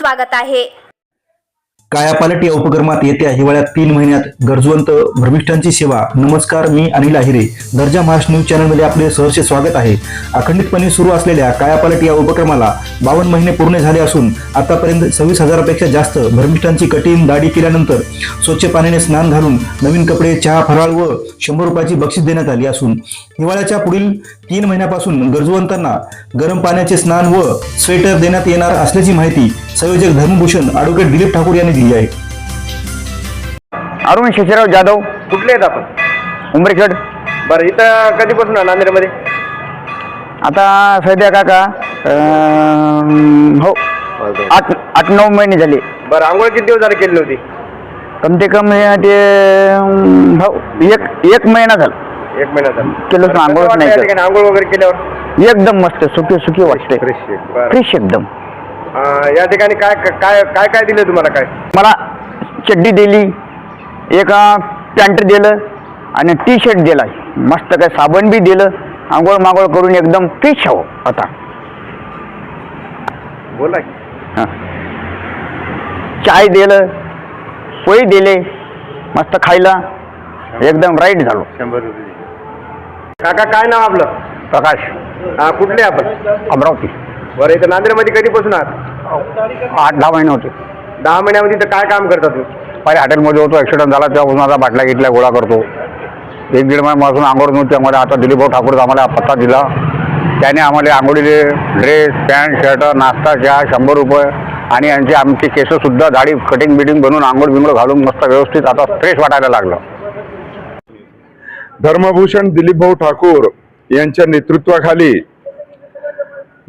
स्वागत आहे. कायापालट या उपक्रमात येत्या हिवाळ्यात तीन महिन्यात गरजवंत भ्रमिष्ठांची सेवा. नमस्कार मी अनिल आहिरे दर्जा महाराष्ट्र न्यूज चॅनलमध्ये आपले सहर्ष स्वागत आहे. अखंडितपणे सुरू असलेल्या कायापालट या उपक्रमाला बावन्न महिने पूर्ण झाले असून आतापर्यंत सव्वीस हजारापेक्षा जास्त भ्रमिष्ठांची कठीण दाढी केल्यानंतर स्वच्छ पाण्याने स्नान घालून नवीन कपडे चहा फराळ व शंभर रुपयाची बक्षीस देण्यात आली असून हिवाळ्याच्या पुढील तीन महिन्यापासून गरजवंतांना गरम पाण्याचे स्नान व स्वेटर देण्यात येणार असल्याची माहिती संयोजक धर्मभूषण ॲडव्होकेट दिलीप ठाकूर यांनी दिली आहे. अरुण शेषराव जाधव. कुठले आहेत आपण? उंबरखेड. बरं इथं कधीपासून आहे नांदेडमध्ये? आता सध्या काका हो आठ आठ नऊ महिने झाले. बरं आंघोळ किती दिवस झाले केली नव्हती? कम ते कम हे ते हो एक एक महिना झाला. एक महिना झाला. आंघोळच कसं नाही केलं. आंघोळ वगैरे केल्यावर? एकदम मस्त सुखी सुखी वाटते फ्रेश एकदम. अं, या ठिकाणी काय काय काय काय दिलं तुम्हाला काय? मला चड्डी दिली एक पॅन्ट दिलं आणि टी शर्ट दिला. मस्त काय साबण बी दिलं. आंघोळ मांघोळ करून एकदम फ्रेश हवं आता. बोला की. हां. चाय दिलं पोळी दिले मस्त खायला. एकदम राईट झालो. शंभर रुपये काका काय नाव आपलं? प्रकाश. हा कुठले आपण? अमरावती. बरं इथं नांदेडमध्ये कधीपासून आहात? आठ दहा महिने होते. दहा महिन्यामध्ये इथं काय काम करता तुम्ही? पहिले हॉटेलमध्ये होतो ॲक्सिडेंट झाला तेव्हा उन्हाचा बाटल्या घेतल्या गोळा करतो. एक दीड महिन्यापासून आंघोळ नव्हती आम्हाला आता दिलीपभाऊ ठाकूर आम्हाला पत्ता दिला. त्याने आम्हाला आंघोळीले ड्रेस पॅन्ट शर्ट नाश्ता चहा शंभर रुपये. आणि यांची आमची केसंसुद्धा दाढी कटिंग बिटिंग बनवून आंघोळ बिंघोळ घालून मस्त व्यवस्थित आता फ्रेश वाटायला लागलं. धर्मभूषण दिलीपभाऊ ठाकूर यांच्या नेतृत्वाखाली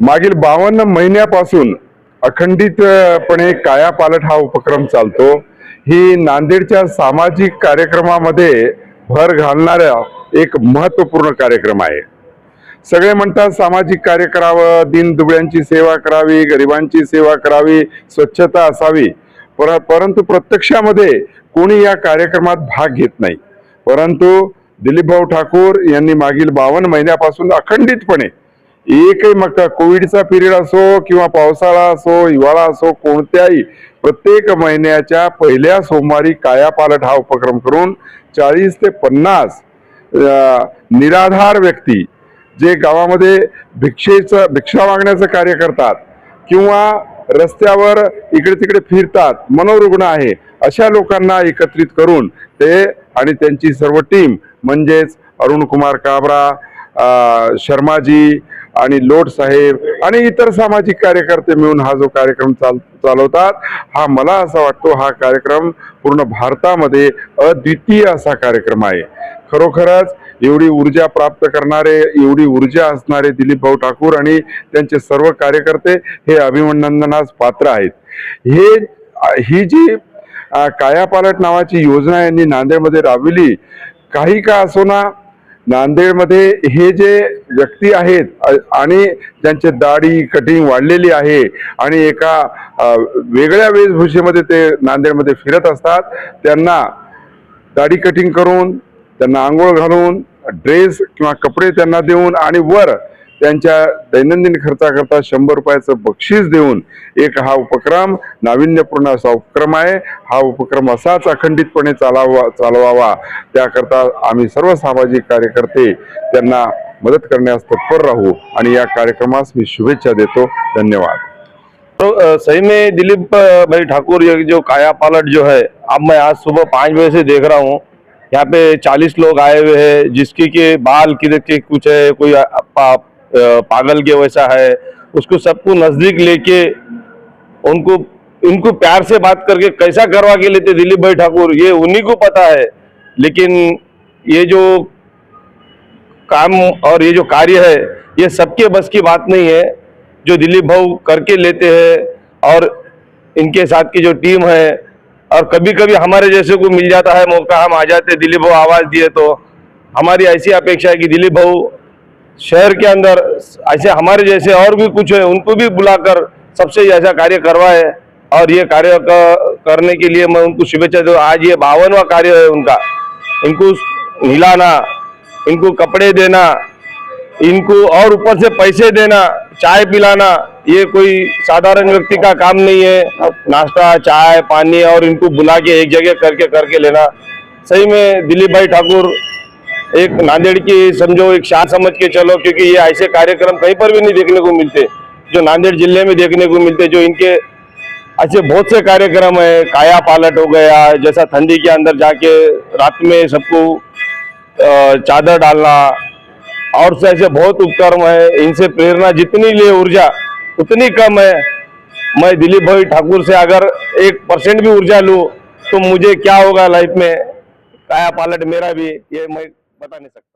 मागील बावन्न महिन्यापासून अखंडितपणे कायापालट हा उपक्रम चालतो. ही नांदेडच्या सामाजिक कार्यक्रमामध्ये भर घालणाऱ्या एक महत्त्वपूर्ण कार्यक्रम आहे. सगळे म्हणतात सामाजिक कार्य करावं दीनदुबळ्यांची सेवा करावी गरिबांची सेवा करावी स्वच्छता असावी. पर परंतु प्रत्यक्षामध्ये कोणी या कार्यक्रमात भाग घेत नाही. परंतु दिलीपभाऊ ठाकूर यांनी मागील बावन्न महिन्यापासून अखंडितपणे एकही मग कोविडचा पिरियड असो किंवा पावसाळा असो हिवाळा असो कोणत्याही प्रत्येक महिन्याच्या पहिल्या सोमवारी कायापालट हा उपक्रम करून चाळीस ते पन्नास निराधार व्यक्ती जे गावामध्ये भिक्षेचं भिक्षा मागण्याचं कार्य करतात किंवा रस्त्यावर इकडे तिकडे फिरतात मनोरुग्ण आहे अशा लोकांना एकत्रित करून ते आणि त्यांची सर्व टीम म्हणजेच अरुण कुमार काबरा शर्माजी आणि लोट साहेब आणि इतर सामाजिक कार्यकर्ते मिळून हा जो कार्यक्रम चाल चालवतात हा मला असा वाटतो हा कार्यक्रम पूर्ण भारतामध्ये अद्वितीय असा कार्यक्रम आहे. खरोखरच एवढी ऊर्जा प्राप्त करणारे एवढी ऊर्जा असणारे दिलीप भाऊ ठाकूर आणि त्यांचे सर्व कार्यकर्ते हे अभिनंदनास पात्र आहेत. हे ही जी कायापालट नावाची योजना यांनी नांदेडमध्ये राबविली काही का असो ना नांदेडमध्ये हे जे व्यक्ती आहेत आणि त्यांचे दाढी कटिंग वाढलेली आहे आणि एका वेगळ्या वेशभूषेमध्ये ते नांदेडमध्ये फिरत असतात त्यांना दाढी कटिंग करून त्यांना आंघोळ घालून ड्रेस किंवा कपडे त्यांना देऊन आणि वर त्यांच्या दैनंदिन खर्चाकरता शंभर रुपयाचं बक्षीस देऊन एक हा उपक्रम नाविन्यपूर्ण असा उपक्रम आहे. हा उपक्रम असाच अखंडितपणे चालावा चालवावा. त्याकरता आम्ही सर्व सामाजिक कार्यकर्ते त्यांना मदत करण्यास तत्पर राहू. आणि या कार्यक्रमास मी शुभेच्छा देतो. धन्यवाद. तो सही में दिलीप भाई ठाकुर जो काया पालट जो है अब मैं आज सुबह पाँच बजे से देख रहा हूँ। यहाँ पे चालीस लोग आए हुए हैं जिसकी के बाल किधर के कुछ है कोई पागल के वैसा है, उसको सबको नज़दीक लेके उनको, इनको प्यार से बात करके कैसा करवा के लेते दिलीप भाई ठाकुर, ये उन्हीं को पता है। लेकिन ये जो काम और ये जो कार्य है, ये सबके बस की बात नहीं है। जो दिलीप भाऊ करके लेते हैं और इनके साथ की जो टीम है, और कभी कभी हमारे जैसे को मिल जाता है मौका, हम आ जाते, दिलीप भाऊ आवाज़ दिए तो हमारी ऐसी अपेक्षा है कि दिलीप भाऊ शहर के अंदर ऐसे हमारे जैसे और भी कुछ है, उनको भी बुलाकर सबसे ऐसा कार्य करवाए। और ये कार्य करने के लिए मैं उनको शुभेच्छा दूँ। आज ये बावनवा कार्य है उनका। इनको हिलाना, इनको कपड़े देना, इनको और ऊपर से पैसे देना, चाय पिलाना, ये कोई साधारण व्यक्ति का काम नहीं है। नाश्ता, चाय, पानी और इनको बुला के एक जगह करके करके लेना। सही में दिलीप भाई ठाकुर एक नांदेड़ की समझो, एक शान समझ के चलो, क्योंकि ये ऐसे कार्यक्रम कहीं पर भी नहीं देखने को मिलते। जो नांदेड़ ज़िले में देखने को मिलते, जो इनके ऐसे बहुत से कार्यक्रम है, काया पालट हो गया, जैसा ठंडी के अंदर जाके रात में सबको चादर डालना, और से ऐसे बहुत उपक्रम है, इनसे प्रेरणा जितनी ले ऊर्जा, उतनी कम है। मैं दिलीप भाई ठाकुर से अगर एक परसेंट भी ऊर्जा लूँ तो मुझे क्या होगा लाइफ में? काया पालट मेरा भी, ये मैं बता नहीं सकते।